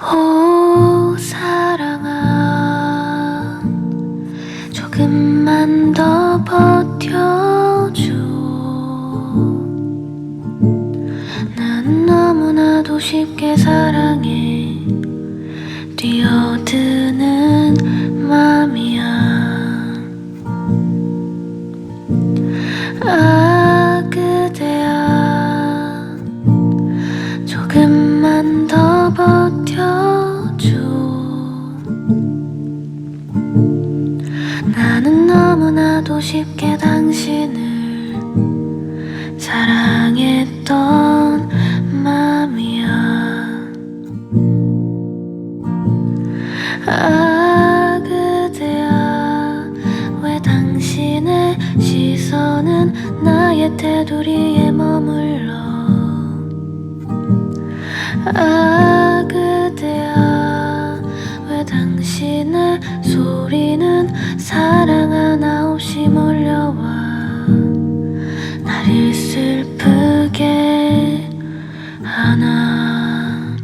오 사랑아. 조금만 더 버텨줘. 난 너무나도 쉽게 사랑해. 뛰어드는 맘이야. 아 나도 쉽게 당신을 사랑했던 맘이야. 아 그대야 왜 당신의 시선은 나의 테두리에 머물러? 아 나를 슬프게 하나.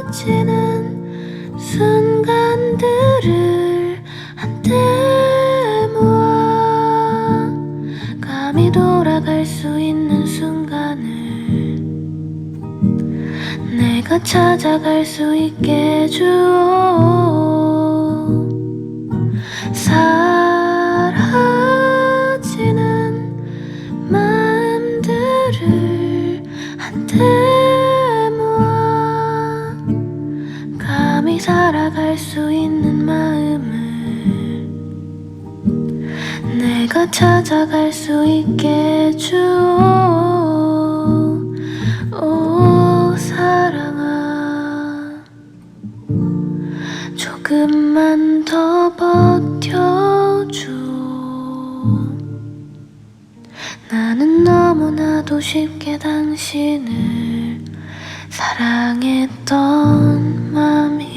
사라지는 순간들을 한때 모아 감히 돌아갈 수 있는 순간을 내가 찾아갈 수 있게 해주오 모아 감히 살아갈 수 있는 마음을 내가 찾아갈 수 있게 해주오 오 사랑아 조금만 더버 나는 너무나도 쉽게 당신을 사랑했던 마음이